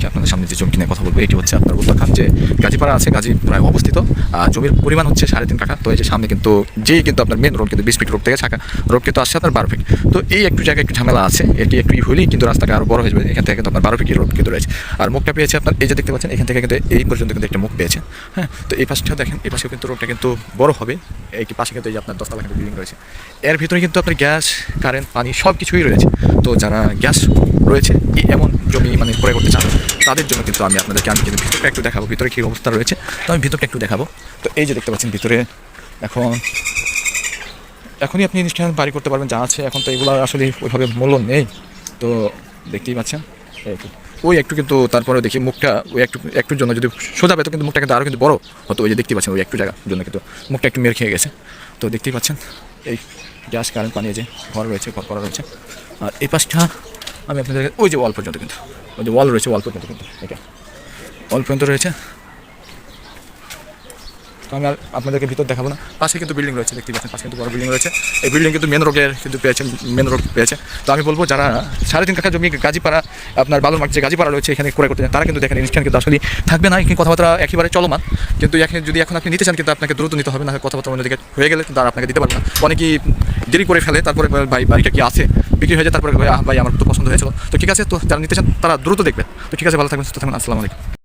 আজকে আপনাদের সামনে যে জমি নিয়ে কথা বলব, এটি হচ্ছে আপনার উত্তরখান যে গাজীপাড়া আছে গাজীপাড়ায় অবস্থিত। জমির পরিমাণ হচ্ছে সাড়ে তিন কাঠা। তো এই যে সামনে কিন্তু, যেই কিন্তু আপনার মেন রোড কিন্তু বিশ ফিট রোড থেকে ছাকা। রোড কিন্তু আসছে আপনার বারো ফিট তো এই একটু জায়গায় একটু ঝামেলা আছে। এটি একটু হলেই কিন্তু রাস্তাটা আরও বড় হয়ে যাবে। এখান থেকে কিন্তু আপনার বারো ফিট রোড কিন্তু রয়েছে। আর মুখটা পেয়েছে আপনার, এই যে দেখতে পাচ্ছেন, এখান থেকে কিন্তু এই পর্যন্ত কিন্তু একটা মুখ পেয়েছে। হ্যাঁ তো এই পাশটা দেখেন, এই পাশেও কিন্তু রোডটা কিন্তু বড় হবে। এই পাশে কিন্তু এই যে আপনার দশতলা কিন্তু বিল্ডিং রয়েছে। এর ভিতরে কিন্তু আপনার গ্যাস কারেন্ট পানি সব কিছুই রয়েছে। তো যারা গ্যাস রয়েছে এই এমন জমি মানে ক্রয় করতে চান, তাদের জন্য কিন্তু আমি আপনাদেরকে, আমি কিন্তু ভিতরটা একটু দেখাবো, ভিতরে কী অবস্থা রয়েছে। তো আমি ভিতরটা একটু দেখাবো। তো এই যে দেখতে পাচ্ছেন ভিতরে, এখন, এখনই আপনি ইনস্ট্যান্ট বাড়ি করতে পারবেন, যা আছে, এখন তো এগুলো আসলে ওইভাবে মূল্য নেই। তো দেখতেই পাচ্ছেন ওই একটু কিন্তু তারপরে দেখি মুখটা, ওই একটু, একটুর জন্য যদি সোজা পেতো, কিন্তু মুখটা কিন্তু আরও কিন্তু বড় হতো, ওই যে দেখতেই পাচ্ছেন, ওই একটু জায়গার জন্য কিন্তু মুখটা একটু মেরে খেয়ে গেছে। তো দেখতেই পাচ্ছেন, এই গ্যাস, কারেন্ট, পানি যে ঘর রয়েছে, ঘর করা রয়েছে। আর এই পাশটা আমি আপনাদের ওই যে ওয়াল পর্যন্ত কিন্তু। ওই যে ওয়াল রয়েছে, ওয়াল পর্যন্ত কিন্তু। এটা ওয়াল পর্যন্ত রয়েছে। তো আমি আর আপনাদেরকে ভিতর দেখাবো না। পাশে কিন্তু বিল্ডিং রয়েছে, দেখতে পাচ্ছেন, পাশে কিন্তু বড় বিল্ডিং রয়েছে। এই বিল্ডিং কিন্তু মেন রোডের কিন্তু পেয়েছে মেন রোড পেয়েছে। তো আমি বলব, যারা সাড়ে তিন কাঠা জমি, গাজীপাড়া, আপনার বালুর মাঠ যে গাজীপাড়া রয়েছে, এখানে করে করতে চান, তারা কিন্তু দেখেন ইনস্ট্যান্ট কিন্তু আসলে থাকবে না। এখানে কথাবার্তা একেবারে চলমান। কিন্তু এখানে যদি এখন আপনি নিতে চান, কিন্তু আপনাকে দ্রুত নিতে হবে, না কথাবার্তা অন্যদিকে হয়ে গেলে কিন্তু আপনাকে দিতে পারবে না। অনেকেই দেরি করে ফেলে, তারপরে ভাই, বাড়িটা কি আছে? বিক্রি হয়ে যায়, তারপরে ভাই, আমার তো পছন্দ হয়েছিল। তো ঠিক আছে, তো যারা নিতে চান, তারা দ্রুত দেখবেন। তো ঠিক আছে, ভালো থাকবেন, সুস্থ থাকবেন, আসসালামু আলাইকুম।